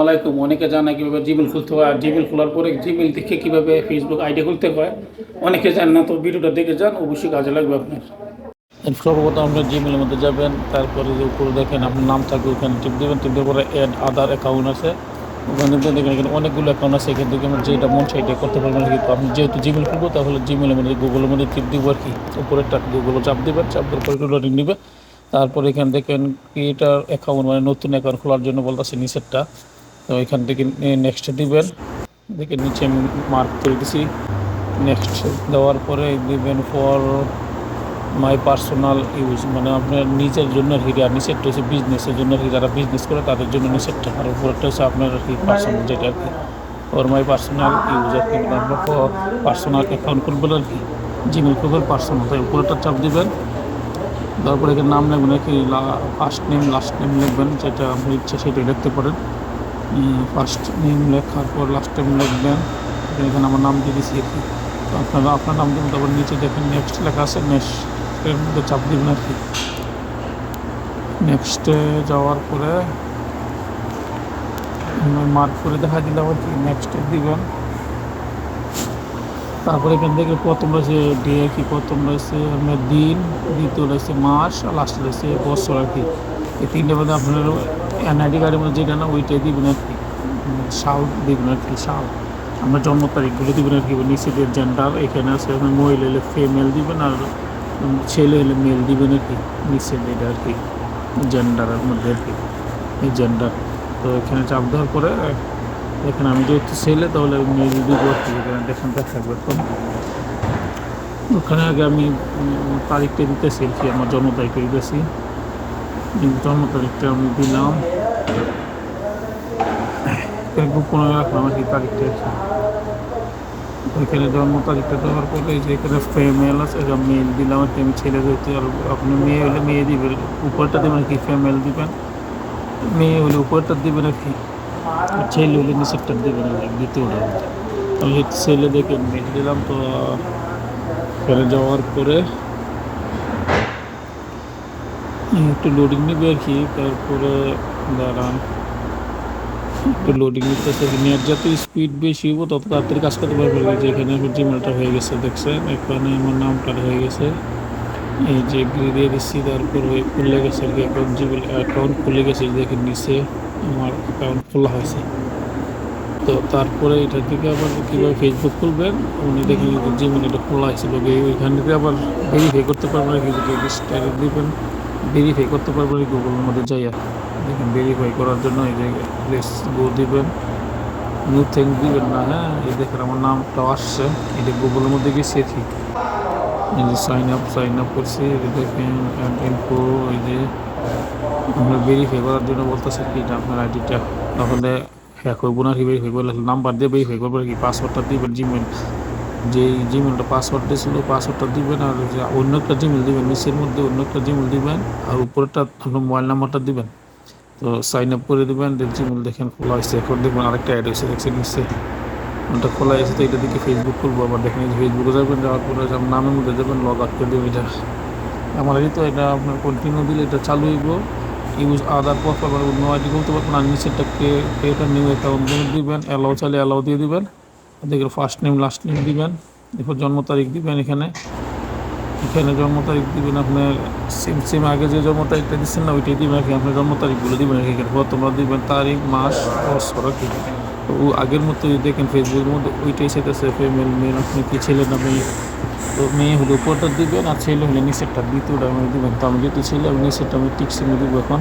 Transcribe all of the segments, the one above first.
আসসালামাইকুম অনেকে জানে কীভাবে জিমেল খুলতে হয়। আর জিমেল খোলার পরে জিমেল দেখে কীভাবে ফেসবুক আইডি খুলতে হয়। অনেকে জান না, তো ভিডিওটা দেখে যান, অবশ্যই কাজে লাগবে আপনার। সর্বপ্রথম আপনার জিমেলের মধ্যে যাবেন, তারপরে যে উপরে দেখেন আপনার নাম থাকবে, ওখানে টিপ দেবেন, টিপ দেওয়ার পরে অ্যাড আদার অ্যাকাউন্ট আছে। ওখানে দেখেন এখানে অনেকগুলো অ্যাকাউন্ট আছে, এখান থেকে আমরা যেটা মন সেটা করতে পারবেন। কিন্তু আপনি যেহেতু জিমেল খুলবো, তাহলে জিমেলের মধ্যে গুগলের মধ্যে টিপ দিব আর কি। উপরে উপরেরটা গুগল চাপ দেবেন, চাপ দেওয়ার পরে লোডিং নেবে তারপরে এখানে দেখেন ক্রিয়েটার অ্যাকাউন্ট মানে নতুন অ্যাকাউন্ট খোলার জন্য বলতে বলতেছে নিচেরটা। তো এখান থেকে নেক্সট দিবেন। দেখে নিচে আমি মার্ক করে দিছি। নেক্সট দেওয়ার পরে দিবেন ফর মাই পার্সোনাল ইউজ মানে আপনার নিজের জন্য আর নিচেরটা হচ্ছে বিজনেসের জন্য যারা বিজনেস করে তাদের জন্য নিচেরটা। আর উপরেরটা হচ্ছে আপনার আর কি পার্সোনাল যেটা আর কি। ফর মাই পার্সোনাল ইউজ আর কি পার্সোনাল অ্যাকাউন্ট করবেন আর কি। জিমেল করবেন পার্সোনাল তাই উপরেরটা চাপ দেবেন। তারপরে এখানে নাম লিখবেন, আর কি ফার্স্ট নেম লাস্ট নেম লিখবেন, যেটা আপনার ইচ্ছা সেটা লিখতে পারেন। ফার্স্ট নেম লেখার পর লাস্ট নেম লিখবেন। এখানে আমার নাম দিয়ে কি তো আপনারা আপনার নাম দেবেন তারপর নিচে দেখেন নেক্সট লেখা আছে নেক্সটের মধ্যে চাপ দিবেন আর কি। নেক্সটে যাওয়ার পরে মার্ক করে দেখা দিলাম আর কি নেক্সটে দিবেন। তারপরে এখান থেকে প্রথম রয়েছে ডে কি, প্রথম রয়েছে দিন, দ্বিতীয় রয়েছে মাস, আর লাস্ট রয়েছে বছর আর কি। এই তিনটে মধ্যে আপনার এনআইডি কার্ডের মধ্যে যেটা না ওইটাই দিবেন আর কি। সাল দিবেন আর কি, সাল। আমরা জন্ম তারিখগুলো দিবেন আর কি নিচেদের জেন্ডার এখানে আছে, আপনার মহিলা হলে ফিমেল দিবেন আর ছেলে হলে মেল দিবেন আর কি নিচের এটা আর কি জেন্ডারের মধ্যে আর কি, এই জেন্ডার তো এখানে চাপ দেওয়ার পরে, এখানে আমি যেহেতু ছেলে, তাহলে মেয়ে দিব আর কি, এখানে দেখেন দেখাবে এখন ওখানে আগে আমি তারিখটা দিতেছি আর কি, আমার জন্ম তারিখটা দিতেছি। এই জন্ম তারিখটা আমি দিলাম এখানে গোপনে রাখলাম আর কি তারিখটা। ওইখানে জন্ম তারিখটা দেওয়ার পরে যে এখানে ফিমেল আছে এটা মেল দিলাম আর আমি ছেলে আর আপনি মেয়ে হলে মেয়ে দিবেন, উপরটা দেবেন আর কি ফিমেল দিবেন। মেয়ে হলে উপরটা দিবেন আর কি, ছেলে হলে নিচেরটা দিবেন আর কি দ্বিতীয়টা আমি ছেলে দেখে মেল দিলাম তো এখানে যাওয়ার পরে একটু লোডিং নেবে আর কি, তারপরে দাঁড়ান। একটু লোডিং নিতেছে নেট যত স্পিড বেশি হব তত তাড়াতাড়ি কাজ করতে পারবে যে এখানে জিমেলটা হয়ে গেছে, দেখছেন? এখানে আমার নামটা হয়ে গেছে। এই যে এগ্রি দিয়ে দিচ্ছি, তারপর ওই খুলে গেছে আর কি অ্যাকাউন্ট জিমেল অ্যাকাউন্ট খুলে গেছে দেখেন নিচে আমার অ্যাকাউন্ট খোলা হয়েছে। তো তারপরে এটা থেকে আবার কীভাবে ফেসবুক খুলবেন? উনি দেখেন জিমেল এটা খোলা হয়েছিল ওইখান থেকে আবার ভেরিফাই করতে পারবেন কি, যদি দিবেন। ভেরিফাই করতে পারবেন গুগলের মধ্যে যাইয়া। দেখেন ভেরিফাই করার জন্য এই যে লেস গো দিবেন। নিউ থিং দিবেন না হ্যাঁ? এই দেখেন, আমার নামটা আসছে। এটা গুগলের মধ্যে গেছি আর কি এই যে সাইন আপ সাইন আপ করছি। এই দেখেন ইনফো এই যে আমরা ভেরিফাই করার জন্য বলতেছে কি এটা আপনার আইডিটা তাহলে হ্যাক হইব না, কি ভেরিফাই করলে? নাম্বার দিয়ে ভেরিফাই করবেন কি পাসওয়ার্ডটা দিবেন জিমেল যে জিমেলটা পাসওয়ার্ড দিয়েছিল পাসওয়ার্ডটা দিবেন আর অন্য একটা জিমেল দিবেন, নিচের মধ্যে অন্য একটা জিমেল দিবেন আর উপরেরটা আপনার মোবাইল নাম্বারটা দিবেন। তো সাইন আপ করে দেবেন জিমেল দেখেন খোলা হয়েছে। এখন দেখবেন আরেকটা অ্যাড হয়েছে, দেখছেন নিচে। ওটা খোলা হয়েছে, তো এটা দিকে ফেসবুক খুলবো। আবার দেখেন ফেসবুকে যাবেন, যাওয়ার পরে আমার নামের মধ্যে যাবেন লগ আউট করে দেবেন এটা। আমার এই তো এটা আপনার কন্টিনিউ দিলে এটা চালু হইব। ইউজ আদার পর অন্য আইডি বলতে পারবেন, আর নিচেরটা ক্রিয়েটার নিউ অ্যাকাউন্ট দিবেন। অ্যালাউ চাইলে অ্যালাউ দিয়ে দিবেন। দেখে ফার্স্ট নেম লাস্ট নেম দিবেন, এরপর জন্ম তারিখ দিবেন এখানে। এখানে জন্ম তারিখ দিবেন আপনার সিম সিম আগে যে জন্ম তারিখটা দিচ্ছেন না, ওইটাই দিবেন কি। আপনার জন্ম তারিখগুলো দিবেন এখানে। তোমরা দিবেন তারিখ, মাস, বছর ও আগের মতো দেখেন ফেসবুকের মধ্যে, ওইটাই সেটাছে ফিমেল মেল আপনি কি ছেলে না মেয়ে? তো মেয়ে হলে উপরটা দিবেন আর ছেলে হলে নিচেরটা, দ্বিতীয়টা আমি দিবেন। তো আমি যেহেতু ছেলে, আমি নিচেরটা আমি টিক সিমে দিব এখন।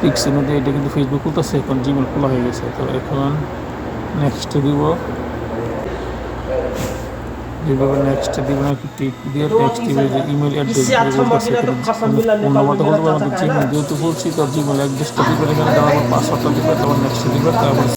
টিক সিমে দিয়ে এটা কিন্তু ফেসবুক খুলতেছে, এখন জিমেল খোলা হয়ে গেছে। তো এখন নেক্সট দিব। যেভাবে নেক্সট দিব নাকি টিক দিয়ে নেক্সট দিবে যে ইমেল অ্যাড্রেস নাম্বারটা বলতে পারবেন জিমেল যেহেতু বলছি তার জিমেল অ্যাড্রেসটা এখানে দেওয়ার পাসওয়ার্ডটা তারপর নেক্সট দিবেন তারপর